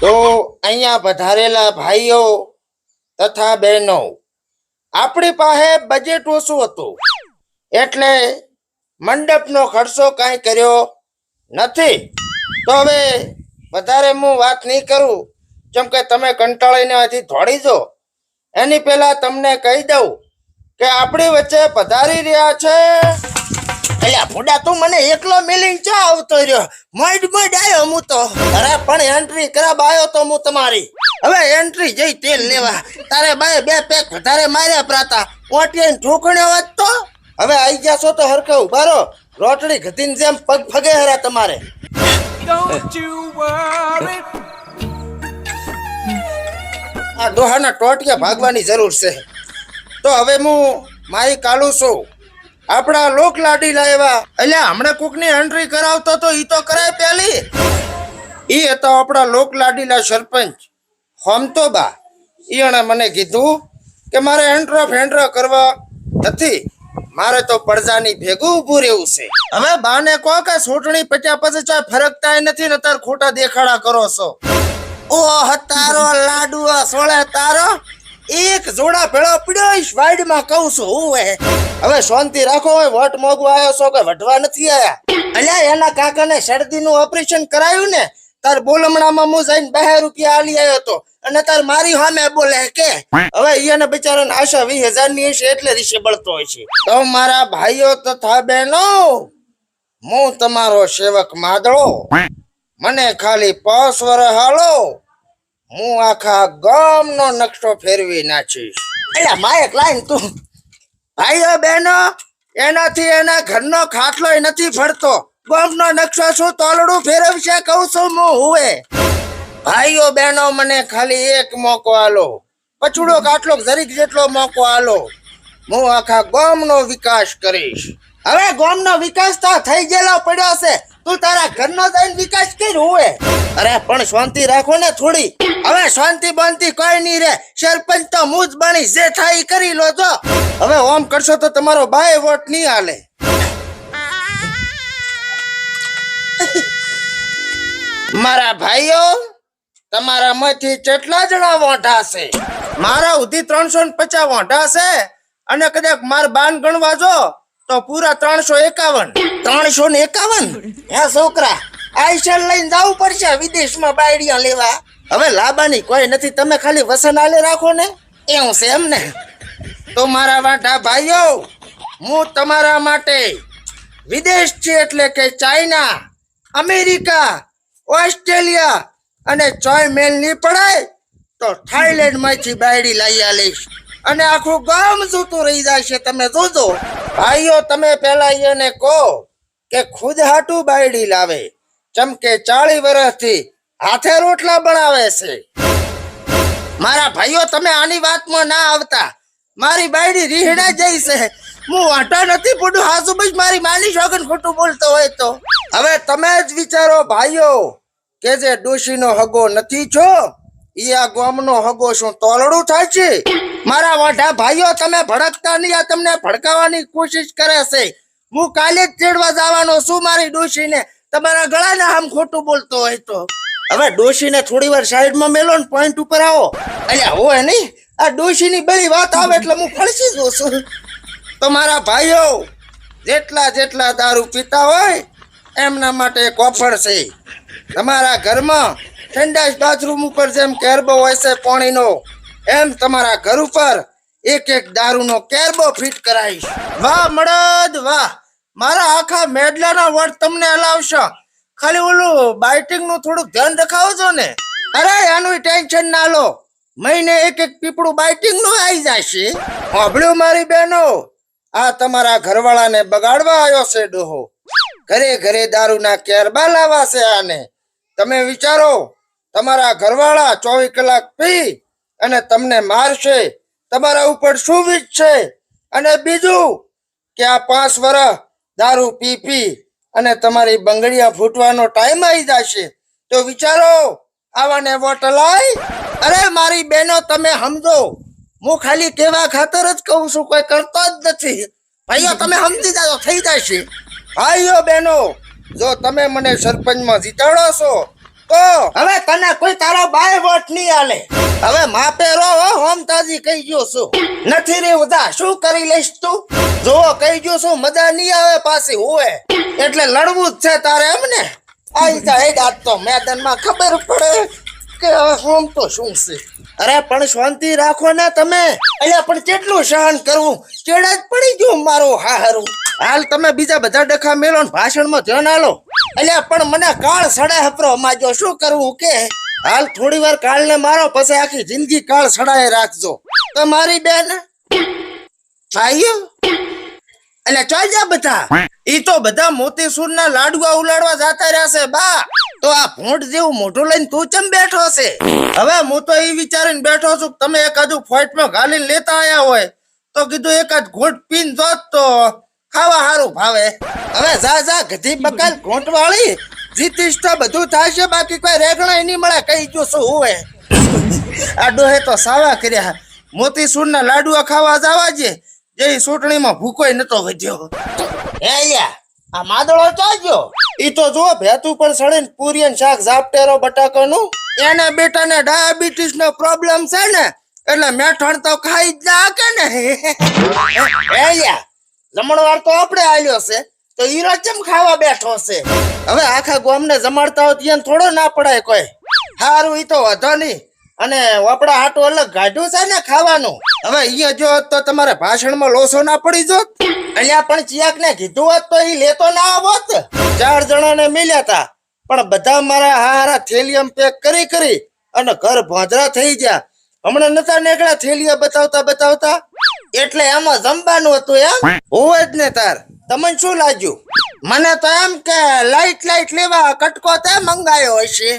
તો અહીંયા પધારેલા ભાઈઓ તથા બહેનો, આપણી પાસે બજેટ ઓછું હતું, એટલે મંડપનો ખર્ચો કાંઈ કર્યો નથી. તો હવે વધારે હું વાત નહીં કરું, જેમ કે તમે કંટાળીને હજી ધોડી જો એની પહેલા તમને કહી દઉં કે આપણી વચ્ચે પધારી રહ્યા છે અલ્યા ફુડા તું મને એકલો મિલિંગ ચા આવતો રહ્યો? મોઈડ મોઈડ આવ્યો હું તો. અરે પણ એન્ટ્રી ખરાબ આવ્યો તો હું તમારી. હવે એન્ટ્રી જઈ તેલ લેવા. તારે બાય બે પેક વધારે માર્યા પ્રાતા. ઓટીને ઠોકણ્યો વાત તો. હવે આઈ ગયા છો તો હરખે ઉભારો રોટડી ઘતીને જેમ પગ ફગે હરા તમારે. આ દોહાના ટોટિયા ભાગવાની જરૂર છે. તો હવે હું મારી કાલુ છું. આપણા લોક લાડી લાવ્યા એટલે હમણાં કોકની એન્ટ્રી કરાવતો તો ઈ તો કરાય પેલી ઈ હતો આપણા લોક લાડીલા સરપંચ, હોમતોબા. ઈ એણે મને કીધું કે મારે એન્ટ્રો ફેન્ટ્રો કરવા નથી. મારે તો પડદાની ભેગું ઊભું રહેવું છે. હવે બાને કહો કે ચૂંટણી પચ્યા પછી ચાય ફરકતા નથી ને તાર ખોટા દેખાડા કરો છો. ઓ તારો લાડુઓ સોળે, તારો એક જોડા ભેળો પડ્યો વાઈડમાં કહું છું હું હવે શાંતિ રાખો હવે વટ મોગવા આવ્યો છો કે વઢવા નથી આયા? અલ્યા એના કાકાને શરદીનું ઓપરેશન કરાયું ને તાર બોલમણામાં હું જઈને બે રૂપિયા આલી આવ્યો તો અને તાર મારી સામે બોલે કે હવે એને બિચારાને આશા વીસ હજારની હશે એટલે રીશે બળતો હોય છે. તો મારા ભાઈઓ તથા બહેનો હું તમારો સેવક માદળો. મને ખાલી પાંચ વર્ષ હાલો. હું આખા ગામનો નકશો ફેરવી નાખીશ. એટલે માયક લાઈન તું. ભાઈઓ, બહેનો, એનાથી એના ઘરનો ખાટલો નથી ફરતો ગામનો નકશો શું તોલડું ફેરવશે કહું છું હું હુએ. ભાઈઓ, બહેનો, મને ખાલી એક મોકો આલો. પછુડો કાટલો જરીક જેટલો મોકો આલો. હું આખા ગામનો વિકાસ કરીશ. હવે ગામનો વિકાસ તો થઈ ગયેલો પડ્યો છે. તું તારા ઘરનો જઈને વિકાસ કર હોય અરે, પણ શાંતિ રાખો ને થોડી. હવે શાંતિ બાંતિ કોઈ નહીં રે સરપંચ તો હું બની જે થાય કરી લો તો હવે ઓમ કરશો તો તમારો બાય વોટ નહીં હાલે. મારા ભાઈઓ, તમારા માંથી કેટલા જણા વોઢા છે. મારા ઉધી ત્રણસો પચાસ વોઢા છે અને કદાચ માર બાન ગણવા જો, તો પૂરા ત્રણસો એકાવન. ત્રણસો ને એકાવન? હે છોકરા આઈસર લઈને જવું પડશે વિદેશમાં બાયડિયા લેવા. હવે લાબાની કોઈ નથી, તમે ખાલી વસન આલે રાખો ને. એવું છે એમ ને. તો મારા વાંઢા ભાઈઓ, હું તમારા માટે વિદેશ છે એટલે કે ચાઇના, અમેરિકા, ઓસ્ટ્રેલિયા અને ચોય મેલની પડાય તો થાઈલેન્ડમાંથી બાયડી લઈ આલીશ અને આખું ગામ જોતું રહી જાય છે તમે જોજો. ભાઈઓ, તમે પેલા એને કહો કે ખુદ હાટું બાયડી લાવે. ચમકે ચાળી વર્ષથી હાથે રોટલા બનાવે છે. મારા ભાઈઓ, તમે આની વાતમાં ના આવતા. મારી બાયડી રીહડા જઈ છે. હું વાંટા નથી પડું હાસુ મારી માની શોગન ખોટું બોલતો હોય તો. હવે તમે જ વિચારો ભાઈઓ, કે જે ડોશીનો હગો નથી છો, ઈ આ ગામનો હગો શું તોલડું થાય છે? મારા વાઢા ભાઈઓ, તમે ભડકતા નહીં, આ તમને ભડકાવાની કોશિશ કરે છે. હું કાલે જ ચેડવા જવાનો છું મારી ડોશીને. તમારા ગળાને આમ ખોટું બોલતો હોય તો. હવે ડોશીને થોડી વાર સાઈડમાં મેલો ને પોઈન્ટ ઉપર આવો. અલ્યા, હોય નહીં. આ ડોશીની બધી વાત આવે એટલે હું ફળસી જઉં છું. તમારા ભાઈઓ, જેટલા જેટલા દારૂ પીતા હોય, એમના માટે કોફર છે. તમારા ઘરમાં ઠંડા બાથરૂમ ઉપર જેમ કેરબો હોય છે પાણીનો, એમ તમારા ઘર ઉપર એક એક દારૂનો કેરબો ફિટ કરાવીશ વાહ મળદ વાહ. મારા આખા મેડલાના વર્ડ તમને હલાવશો. ખાલી ઓલું બાઇટિંગનું થોડુંક ધ્યાન રખાવજો ને? અરે આનું ટેન્શન ના લો. મહિને એક એક પીપળું બાઇટિંગનું આવી જશે. હોભળ્યું મારી બહેનો? આ તમારા ઘરવાળાને બગાડવા આવ્યો છે ડોહો. ઘરે ઘરે દારૂના કેરબા લાવવા છે આને. તમે વિચારો, તમારા ઘરવાળા ચોવીસ કલાક પી અને તમને મારશે. તમારા ઉપર શું વીજ છે? અને બીજું, કે આ પાંચ વર્ષ દારૂ પી પી અને તમારી બંગડીયા ફૂટવાનો ટાઈમ આવી જશે. તો વિચારો, આવાને વોટલાય અરે મારી બહેનો, તમે સમજો. હું ખાલી કેવા ખાતર જ કહું છું, કોઈ કરતો જ નથી. ભાઈઓ, તમે સમજી જાઓ, થઈ જશે. ભાઈઓ, બહેનો, જો તમે મને સરપંચમાં જીતાડો છો, તો હવે તને કોઈ તારો બાય વોટ નહીં આલે. હવે માપે રો હોમ તાજી કહી ગયો છું. નથી રે ઉદા શું કરી લઈશ તું? જો કહી ગયો છું, મજા નહીં આવે પાછી હોવે એટલે લડવું જ છે તારે એમ ને? આઈ જાય આજ તો ખબર પડે કે શું છે? અરે, પણ શાંતિ રાખો ને તમે. અલ્યા, પણ કેટલું સહન કરવું? ચેડા જ પડી ગયું મારું હારું હાલ તમે બીજા બધા ડખા મેલો ને ભાષણમાં ધ્યાન આલો. અલ્યા, પણ મને કાળ સડે હપરો માજો શું કરવું કે? હાલ થોડી વાર કાળ ને મારો, પછી આખી જિંદગી કાળ સડાય રાખજો. તમારી બેન, ભાઈઓ એટલે ચાલ જા બધા. ઈ તો બધા મોતીસૂર ના લાડવા ઉલાડવા જાતા છે બા. તો આ ભોંટ જેવું મોઢું લઈને તું ચમ બેઠો છે? હવે હું તો એ વિચારીને બેઠો છું કે તમે એકાદું ફોટમાં ઘાલીને લેતા આયા હોય તો કીધું એકાદ ઘોટ પીન જોત તો ખાવા હારું ભાવે. હવે જા જા ગધી બકાલ ઘોંટ વાળી જીતીશ તો બધું થશે બાકી કોઈ રેગણા નહીં મળે કઈ ગયું શું હોય આ ડોહે તો સાવા કર્યા. મોતીસૂર ના લાડુઆ ખાવા જવા જે જે સોટણીમાં ભૂકોય નતો વધ્યો. હે યા આ માદળો ચાલ્યો ઈ તો જો ભેત ઉપર સળીને પૂરી શાક ઝાપટેરો બટાકાનું. એના બેટાને ડાયાબિટીસ નો પ્રોબ્લેમ છે ને, એટલે મેઠણ તો ખાઈ જ ના કે ને. હે યા જમણવાર તો આપણે આલ્યો છે, તો ઈરો ચમ ખાવા બેઠો છે? હવે આખા ગામને જમાડતા હોય ત્યાં થોડો ના પડાય કોઈ. હારું, ઈ તો વધો નહીં. અને આપણા હાટું અલગ ગાઢું છે ને ખાવાનું. હવે અહીંયા જો તો તમારે ભાષણમાં લોસો ના પડી જોત. અહીંયા પણ ચિયાક ને કીધું હોત તો એ લેતો ના આવત ચાર જણાને મિલ્યા તા. પણ બધા મારા હારા થેલિયમ પેક કરી કરી અને ઘર ભોંધરા થઈ ગયા. હમણાં નતા નીકળ્યા થેલિયા બતાવતા બતાવતા? એટલે એમાં જમવાનું હતું એમ? હોવે જ ને તાર. તમને શું લાગ્યું? મને તો એમ કે લાઈટ લાઈટ લેવા કટકો તે મંગાયો હશે.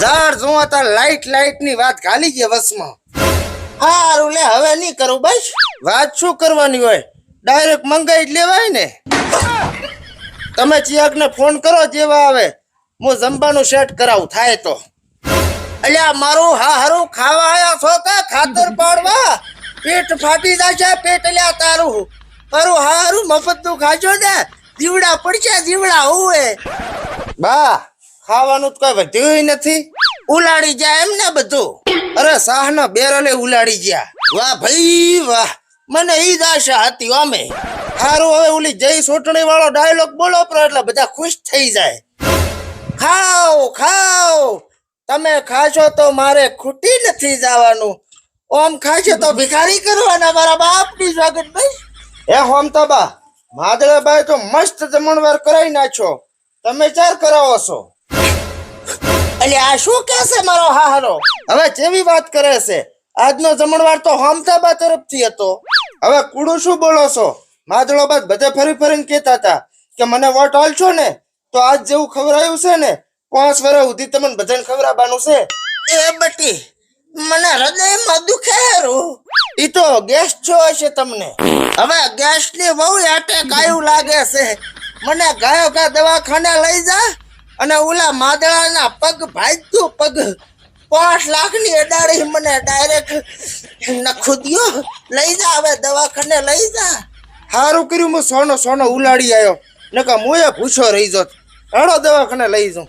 ઝાડ જોવા તો લાઈટ લાઈટની વાત ખાલી ગઈ વસમાં. હારું લે, હવે નહીં કરું બસ. વાત શું કરવાની હોય? ડાયરેક્ટ મંગાઈ જ લેવાય ને. તમે ચિયાકને ફોન કરો જેવા આવે, હું જમવાનું સેટ કરાવું, થાય તો. અલ્યા, મારું હા હારું ખાવા આયા છો કે ખાતર પાડવા? પેટ ફાટી જશે, પેટ લ્યા તારું. તારું હારું મફત તું ખાજો ને. જીવડા પડશે જીવડા હોવે. બા ખાવાનું તો કઈ વધ્યું નથી. ઉલાડી જાય એમ ને બધું. અરે સાહના બેરલે ઉલાડી ગયા. વાહ ભાઈ વાહ. મને ઈ આશા હતી અમે. હારું હવે ઓલી જય સોટણી વાળો ડાયલોગ બોલો પર એટલે બધા ખુશ થઈ જાય. ખાઓ ખાઓ. તમે ખાશો તો મારે ખૂટી નથી જવાનું. ઓમ ખાશો તો ભિખારી કરવાના મારા બાપની સ્વાગત ભાઈ. એ હોમ તો બા માદળાબાઈ તો મસ્ત જમણવાર કરાવી નાખ્યો. તમે ચાર કરાવો છો. એટલે આ શું કહેશે મારો હાહરો? હવે જેવી વાત કરે છે આજનો જમણવાર તો હમતાબા તરફથી હતો. હવે કુડું શું બોલો છો? માદળો બાદ બધે ફરી ફરીને કહેતા હતા કે મને વોટ આલશો ને તો આજ જેવું ખવડાયું છે ને પાંચ વર્ષ સુધી તમને બધાને ખવડાવવાનું છે. એ બટી મને હૃદયમાં દુખે હારું. ઈ તો ગેસ જો હશે તમને. હવે ગેસની બહુ એટેક આવ્યું લાગે છે. મને ગાયો ગા દવાખાને લઈ જા અને ઓલા માદળાના પગ ભાજ્યું પગ. પાંચ લાખની અડાડી મને ડાયરેક્ટ નખું દ્યો. લઈ જા હવે દવાખાને લઈ જા. સારું કર્યું હું સોનો સોનો ઉલાડી આવ્યો નકા મુએ ભૂસો રહી જોત. હેડો દવાખાને લઈ જાઉં.